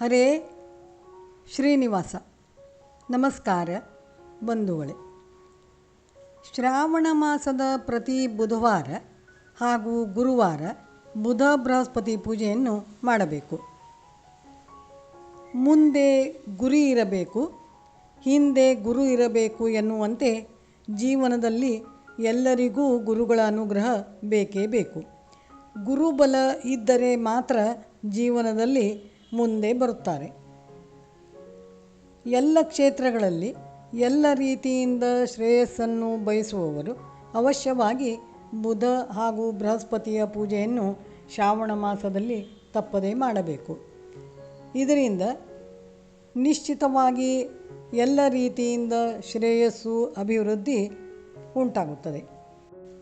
ಹರೇ ಶ್ರೀನಿವಾಸ. ನಮಸ್ಕಾರ ಬಂಧುಗಳೇ. ಶ್ರಾವಣ ಮಾಸದ ಪ್ರತಿ ಬುಧವಾರ ಹಾಗೂ ಗುರುವಾರ ಬುಧ ಬೃಹಸ್ಪತಿ ಪೂಜೆಯನ್ನು ಮಾಡಬೇಕು. ಮುಂದೆ ಗುರಿ ಇರಬೇಕು, ಹಿಂದೆ ಗುರು ಇರಬೇಕು ಎನ್ನುವಂತೆ ಜೀವನದಲ್ಲಿ ಎಲ್ಲರಿಗೂ ಗುರುಗಳ ಅನುಗ್ರಹ ಬೇಕೇ ಬೇಕು. ಗುರುಬಲ ಇದ್ದರೆ ಮಾತ್ರ ಜೀವನದಲ್ಲಿ ಮುಂದೆ ಬರುತ್ತಾರೆ. ಎಲ್ಲ ಕ್ಷೇತ್ರಗಳಲ್ಲಿ ಎಲ್ಲ ರೀತಿಯಿಂದ ಶ್ರೇಯಸ್ಸನ್ನು ಬಯಸುವವರು ಅವಶ್ಯವಾಗಿ ಬುಧ ಹಾಗೂ ಬೃಹಸ್ಪತಿಯ ಪೂಜೆಯನ್ನು ಶ್ರಾವಣ ಮಾಸದಲ್ಲಿ ತಪ್ಪದೇ ಮಾಡಬೇಕು. ಇದರಿಂದ ನಿಶ್ಚಿತವಾಗಿ ಎಲ್ಲ ರೀತಿಯಿಂದ ಶ್ರೇಯಸ್ಸು ಅಭಿವೃದ್ಧಿ ಉಂಟಾಗುತ್ತದೆ.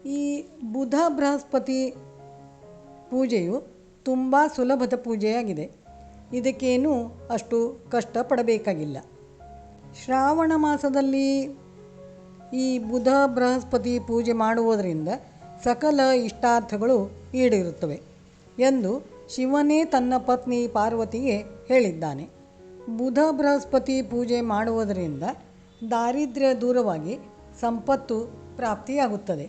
ಈ ಬುಧ ಬೃಹಸ್ಪತಿ ಪೂಜೆಯು ತುಂಬ ಸುಲಭದ ಪೂಜೆಯಾಗಿದೆ. ಇದಕ್ಕೇನೂ ಅಷ್ಟು ಕಷ್ಟಪಡಬೇಕಾಗಿಲ್ಲ. ಶ್ರಾವಣ ಮಾಸದಲ್ಲಿ ಈ ಬುಧ ಬೃಹಸ್ಪತಿ ಪೂಜೆ ಮಾಡುವುದರಿಂದ ಸಕಲ ಇಷ್ಟಾರ್ಥಗಳು ಈಡಿರುತ್ತವೆ ಎಂದು ಶಿವನೇ ತನ್ನ ಪತ್ನಿ ಪಾರ್ವತಿಗೆ ಹೇಳಿದ್ದಾನೆ. ಬುಧ ಬೃಹಸ್ಪತಿ ಪೂಜೆ ಮಾಡುವುದರಿಂದ ದಾರಿದ್ರ್ಯ ದೂರವಾಗಿ ಸಂಪತ್ತು ಪ್ರಾಪ್ತಿಯಾಗುತ್ತದೆ.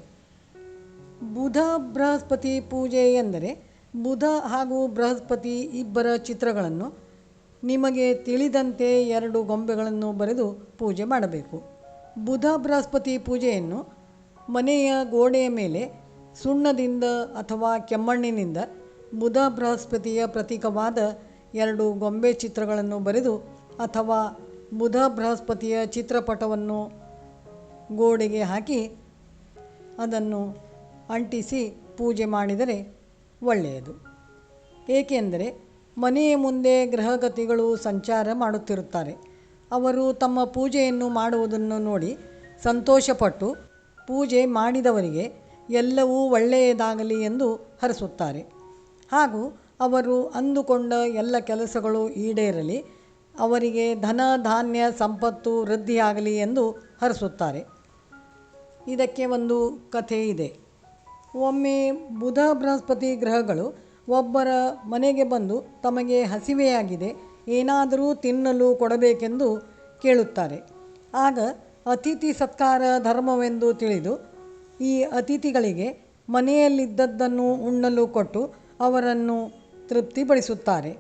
ಬುಧ ಬೃಹಸ್ಪತಿ ಪೂಜೆ ಎಂದರೆ ಬುಧ ಹಾಗೂ ಬೃಹಸ್ಪತಿ ಇಬ್ಬರ ಚಿತ್ರಗಳನ್ನು ನಿಮಗೆ ತಿಳಿದಂತೆ ಎರಡು ಗೊಂಬೆಗಳನ್ನು ಬರೆದು ಪೂಜೆ ಮಾಡಬೇಕು. ಬುಧ ಬೃಹಸ್ಪತಿ ಪೂಜೆಯನ್ನು ಮನೆಯ ಗೋಡೆಯ ಮೇಲೆ, ಸುಣ್ಣದಿಂದ ಅಥವಾ ಕೆಮ್ಮಣ್ಣಿನಿಂದ ಬುಧ ಬೃಹಸ್ಪತಿಯ ಪ್ರತೀಕವಾದ ಎರಡು ಗೊಂಬೆ ಚಿತ್ರಗಳನ್ನು ಬರೆದು ಅಥವಾ ಬುಧ ಬೃಹಸ್ಪತಿಯ ಚಿತ್ರಪಟವನ್ನು ಗೋಡೆಗೆ ಹಾಕಿ ಅದನ್ನು ಅಂಟಿಸಿ ಪೂಜೆ ಮಾಡಿದರೆ ಒಳ್ಳೆಯದು. ಏಕೆಂದರೆ ಮನೆಯ ಮುಂದೆ ಗ್ರಹಗತಿಗಳು ಸಂಚಾರ ಮಾಡುತ್ತಿರುತ್ತಾರೆ. ಅವರು ತಮ್ಮ ಪೂಜೆಯನ್ನು ಮಾಡುವುದನ್ನು ನೋಡಿ ಸಂತೋಷಪಟ್ಟು ಪೂಜೆ ಮಾಡಿದವರಿಗೆ ಎಲ್ಲವೂ ಒಳ್ಳೆಯದಾಗಲಿ ಎಂದು ಹರಸುತ್ತಾರೆ. ಹಾಗೂ ಅವರು ಅಂದುಕೊಂಡ ಎಲ್ಲ ಕೆಲಸಗಳು ಈಡೇರಲಿ, ಅವರಿಗೆ ಧನ, ಧಾನ್ಯ, ಸಂಪತ್ತು, ವೃದ್ಧಿಯಾಗಲಿ ಎಂದು ಹರಸುತ್ತಾರೆ. ಇದಕ್ಕೆ ಒಂದು ಕಥೆ ಇದೆ ಒಮ್ಮೆ ಬುಧ ಬೃಹಸ್ಪತಿ ಗ್ರಹಗಳು ಒಬ್ಬರ ಮನೆಗೆ ಬಂದು ತಮಗೆ ಹಸಿವೆಯಾಗಿದೆ, ಏನಾದರೂ ತಿನ್ನಲು ಕೊಡಬೇಕೆಂದು ಕೇಳುತ್ತಾರೆ. ಆಗ ಅತಿಥಿ ಸತ್ಕಾರ ಧರ್ಮವೆಂದು ತಿಳಿದು ಈ ಅತಿಥಿಗಳಿಗೆ ಮನೆಯಲ್ಲಿದ್ದದ್ದನ್ನು ಉಣ್ಣಲು ಕೊಟ್ಟು ಅವರನ್ನು ತೃಪ್ತಿಪಡಿಸುತ್ತಾರೆ.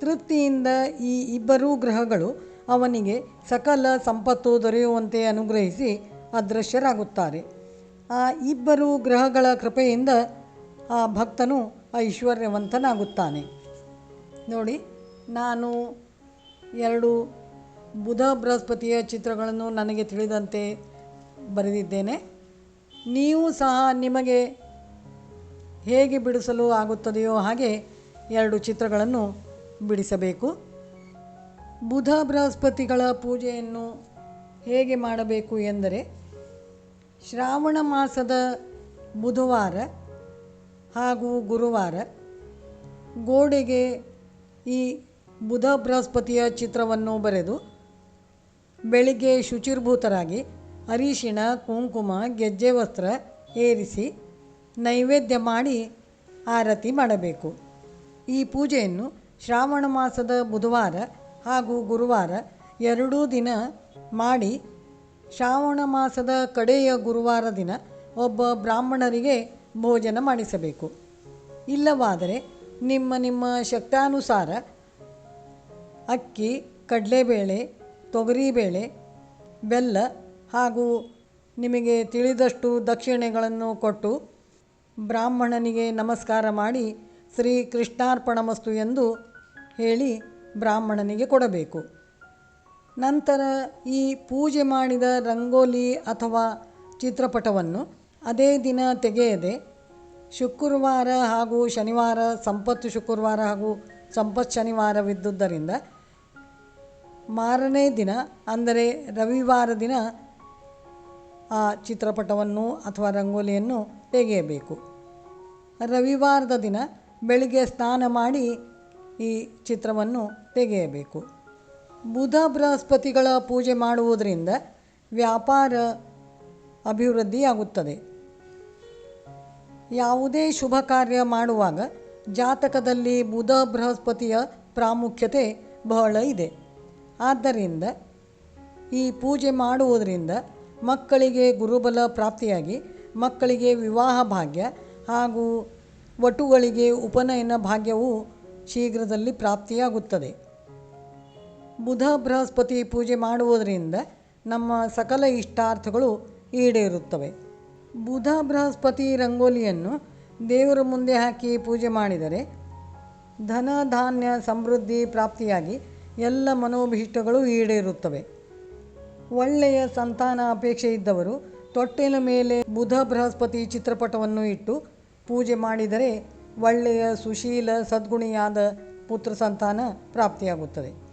ತೃಪ್ತಿಯಿಂದ ಈ ಇಬ್ಬರೂ ಗ್ರಹಗಳು ಅವನಿಗೆ ಸಕಲ ಸಂಪತ್ತು ದೊರೆಯುವಂತೆ ಅನುಗ್ರಹಿಸಿ ಅದೃಶ್ಯರಾಗುತ್ತಾರೆ. ಆ ಇಬ್ಬರು ಗ್ರಹಗಳ ಕೃಪೆಯಿಂದ ಆ ಭಕ್ತನು ಐಶ್ವರ್ಯವಂತನಾಗುತ್ತಾನೆ. ನೋಡಿ, ನಾನು ಎರಡು ಬುಧ ಬೃಹಸ್ಪತಿಯ ಚಿತ್ರಗಳನ್ನು ನನಗೆ ತಿಳಿದಂತೆ ಬರೆದಿದ್ದೇನೆ. ನೀವು ಸಹ ನಿಮಗೆ ಹೇಗೆ ಬಿಡಿಸಲು ಆಗುತ್ತದೆಯೋ ಹಾಗೆ ಎರಡು ಚಿತ್ರಗಳನ್ನು ಬಿಡಿಸಬೇಕು. ಬುಧ ಬೃಹಸ್ಪತಿಗಳ ಪೂಜೆಯನ್ನು ಹೇಗೆ ಮಾಡಬೇಕು ಎಂದರೆ ಶ್ರಾವಣ ಮಾಸದ ಬುಧವಾರ ಹಾಗೂ ಗುರುವಾರ ಗೋಡೆಗೆ ಈ ಬುಧ ಬೃಹಸ್ಪತಿಯ ಚಿತ್ರವನ್ನು ಬರೆದು ಬೆಳಿಗ್ಗೆ ಶುಚಿರ್ಭೂತರಾಗಿ ಅರಿಶಿಣ, ಕುಂಕುಮ, ಗೆಜ್ಜೆ ವಸ್ತ್ರ ಏರಿಸಿ ನೈವೇದ್ಯ ಮಾಡಿ ಆರತಿ ಮಾಡಬೇಕು. ಈ ಪೂಜೆಯನ್ನು ಶ್ರಾವಣ ಮಾಸದ ಬುಧವಾರ ಹಾಗೂ ಗುರುವಾರ ಎರಡೂ ದಿನ ಮಾಡಿ ಶ್ರಾವಣ ಮಾಸದ ಕಡೆಯ ಗುರುವಾರ ದಿನ ಒಬ್ಬ ಬ್ರಾಹ್ಮಣರಿಗೆ ಭೋಜನ ಮಾಡಿಸಬೇಕು. ಇಲ್ಲವಾದರೆ ನಿಮ್ಮ ನಿಮ್ಮ ಶಕ್ತಾನುಸಾರ ಅಕ್ಕಿ, ಕಡಲೆಬೇಳೆ, ತೊಗರಿಬೇಳೆ, ಬೆಲ್ಲ ಹಾಗೂ ನಿಮಗೆ ತಿಳಿದಷ್ಟು ದಕ್ಷಿಣೆಗಳನ್ನು ಕೊಟ್ಟು ಬ್ರಾಹ್ಮಣನಿಗೆ ನಮಸ್ಕಾರ ಮಾಡಿ ಶ್ರೀ ಕೃಷ್ಣಾರ್ಪಣಮಸ್ತು ಎಂದು ಹೇಳಿ ಬ್ರಾಹ್ಮಣನಿಗೆ ಕೊಡಬೇಕು. ನಂತರ ಈ ಪೂಜೆ ಮಾಡಿದ ರಂಗೋಲಿ ಅಥವಾ ಚಿತ್ರಪಟವನ್ನು ಅದೇ ದಿನ ತೆಗೆಯದೆ ಶುಕ್ರವಾರ ಹಾಗೂ ಶನಿವಾರ, ಸಂಪತ್ತು ಶುಕ್ರವಾರ ಹಾಗೂ ಸಂಪತ್ತು ಶನಿವಾರವಿದ್ದುದರಿಂದ ಮಾರನೇ ದಿನ, ಅಂದರೆ ರವಿವಾರ ದಿನ ಆ ಚಿತ್ರಪಟವನ್ನು ಅಥವಾ ರಂಗೋಲಿಯನ್ನು ತೆಗೆಯಬೇಕು. ರವಿವಾರದ ದಿನ ಬೆಳಿಗ್ಗೆ ಸ್ನಾನ ಮಾಡಿ ಈ ಚಿತ್ರವನ್ನು ತೆಗೆಯಬೇಕು. ಬುಧ ಬೃಹಸ್ಪತಿಗಳ ಪೂಜೆ ಮಾಡುವುದರಿಂದ ವ್ಯಾಪಾರ ಅಭಿವೃದ್ಧಿಯಾಗುತ್ತದೆ. ಯಾವುದೇ ಶುಭ ಕಾರ್ಯ ಮಾಡುವಾಗ ಜಾತಕದಲ್ಲಿ ಬುಧ ಬೃಹಸ್ಪತಿಯ ಪ್ರಾಮುಖ್ಯತೆ ಬಹಳ ಇದೆ. ಆದ್ದರಿಂದ ಈ ಪೂಜೆ ಮಾಡುವುದರಿಂದ ಮಕ್ಕಳಿಗೆ ಗುರುಬಲ ಪ್ರಾಪ್ತಿಯಾಗಿ, ಮಕ್ಕಳಿಗೆ ವಿವಾಹ ಭಾಗ್ಯ ಹಾಗೂ ವಟುಗಳಿಗೆ ಉಪನಯನ ಭಾಗ್ಯವು ಶೀಘ್ರದಲ್ಲಿ ಪ್ರಾಪ್ತಿಯಾಗುತ್ತದೆ. ಬುಧ ಬೃಹಸ್ಪತಿ ಪೂಜೆ ಮಾಡುವುದರಿಂದ ನಮ್ಮ ಸಕಲ ಇಷ್ಟಾರ್ಥಗಳು ಈಡೇರುತ್ತವೆ. ಬುಧ ಬೃಹಸ್ಪತಿ ರಂಗೋಲಿಯನ್ನು ದೇವರ ಮುಂದೆ ಹಾಕಿ ಪೂಜೆ ಮಾಡಿದರೆ ಧನ, ಧಾನ್ಯ, ಸಮೃದ್ಧಿ, ಪ್ರಾಪ್ತಿಯಾಗಿ ಎಲ್ಲ ಮನೋಭೀಷ್ಟಗಳು ಈಡೇರುತ್ತವೆ. ಒಳ್ಳೆಯ ಸಂತಾನ ಅಪೇಕ್ಷೆ ಇದ್ದವರು ತೊಟ್ಟಿನ ಮೇಲೆ ಬುಧ ಬೃಹಸ್ಪತಿ ಚಿತ್ರಪಟವನ್ನು ಇಟ್ಟು ಪೂಜೆ ಮಾಡಿದರೆ ಒಳ್ಳೆಯ ಸುಶೀಲ, ಸದ್ಗುಣಿಯಾದ ಪುತ್ರ ಸಂತಾನ ಪ್ರಾಪ್ತಿಯಾಗುತ್ತದೆ.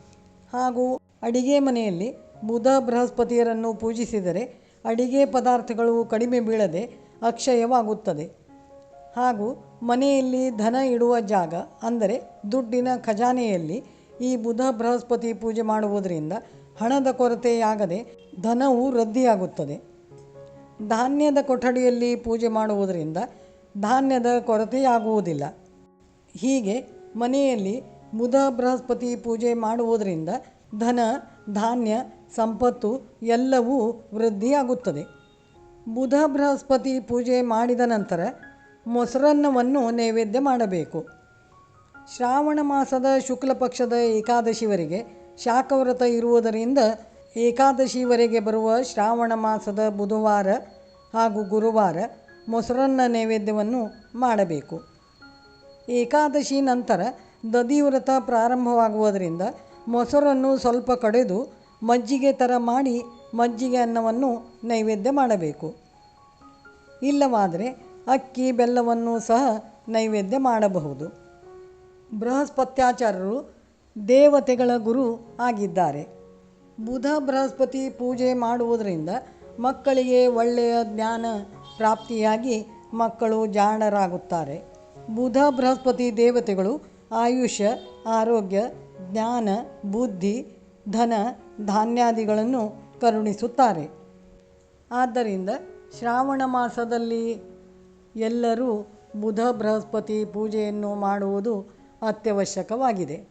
ಹಾಗೂ ಅಡಿಗೆ ಮನೆಯಲ್ಲಿ ಬುಧ ಬೃಹಸ್ಪತಿಯರನ್ನು ಪೂಜಿಸಿದರೆ ಅಡಿಗೆ ಪದಾರ್ಥಗಳು ಕಡಿಮೆ ಬೀಳದೆ ಅಕ್ಷಯವಾಗುತ್ತದೆ. ಹಾಗೂ ಮನೆಯಲ್ಲಿ ಧನ ಇಡುವ ಜಾಗ, ಅಂದರೆ ದುಡ್ಡಿನ ಖಜಾನೆಯಲ್ಲಿ ಈ ಬುಧ ಬೃಹಸ್ಪತಿ ಪೂಜೆ ಮಾಡುವುದರಿಂದ ಹಣದ ಕೊರತೆಯಾಗದೆ ಧನವು ವೃದ್ಧಿಯಾಗುತ್ತದೆ. ಧಾನ್ಯದ ಕೊಠಡಿಯಲ್ಲಿ ಪೂಜೆ ಮಾಡುವುದರಿಂದ ಧಾನ್ಯದ ಕೊರತೆಯಾಗುವುದಿಲ್ಲ. ಹೀಗೆ ಮನೆಯಲ್ಲಿ ಬುಧ ಬೃಹಸ್ಪತಿ ಪೂಜೆ ಮಾಡುವುದರಿಂದ ಧನ, ಧಾನ್ಯ, ಸಂಪತ್ತು ಎಲ್ಲವೂ ವೃದ್ಧಿಯಾಗುತ್ತದೆ. ಬುಧ ಬೃಹಸ್ಪತಿ ಪೂಜೆ ಮಾಡಿದ ನಂತರ ಮೊಸರನ್ನವನ್ನು ನೈವೇದ್ಯ ಮಾಡಬೇಕು. ಶ್ರಾವಣ ಮಾಸದ ಶುಕ್ಲ ಪಕ್ಷದ ಏಕಾದಶಿವರೆಗೆ ಶಾಖವ್ರತ ಇರುವುದರಿಂದ ಏಕಾದಶಿವರೆಗೆ ಬರುವ ಶ್ರಾವಣ ಮಾಸದ ಬುಧವಾರ ಹಾಗೂ ಗುರುವಾರ ಮೊಸರನ್ನ ನೈವೇದ್ಯವನ್ನು ಮಾಡಬೇಕು. ಏಕಾದಶಿ ನಂತರ ದಧಿವ್ರತ ಪ್ರಾರಂಭವಾಗುವುದರಿಂದ ಮೊಸರನ್ನು ಸ್ವಲ್ಪ ಕಡೆದು ಮಜ್ಜಿಗೆ ಥರ ಮಾಡಿ ಮಜ್ಜಿಗೆ ಅನ್ನವನ್ನು ನೈವೇದ್ಯ ಮಾಡಬೇಕು. ಇಲ್ಲವಾದರೆ ಅಕ್ಕಿ, ಬೆಲ್ಲವನ್ನು ಸಹ ನೈವೇದ್ಯ ಮಾಡಬಹುದು. ಬೃಹಸ್ಪತ್ಯಾಚಾರ್ಯರು ದೇವತೆಗಳ ಗುರು ಆಗಿದ್ದಾರೆ. ಬುಧ ಬೃಹಸ್ಪತಿ ಪೂಜೆ ಮಾಡುವುದರಿಂದ ಮಕ್ಕಳಿಗೆ ಒಳ್ಳೆಯ ಜ್ಞಾನ ಪ್ರಾಪ್ತಿಯಾಗಿ ಮಕ್ಕಳು ಜಾಣರಾಗುತ್ತಾರೆ. ಬುಧ ಬೃಹಸ್ಪತಿ ದೇವತೆಗಳು ಆಯುಷ್ಯ, ಆರೋಗ್ಯ, ಜ್ಞಾನ, ಬುದ್ಧಿ, ಧನ, ಧಾನ್ಯಾದಿಗಳನ್ನು ಕರುಣಿಸುತ್ತಾರೆ. ಆದ್ದರಿಂದ ಶ್ರಾವಣ ಮಾಸದಲ್ಲಿ ಎಲ್ಲರೂ ಬುಧ ಬೃಹಸ್ಪತಿ ಪೂಜೆಯನ್ನು ಮಾಡುವುದು ಅತ್ಯವಶ್ಯಕವಾಗಿದೆ.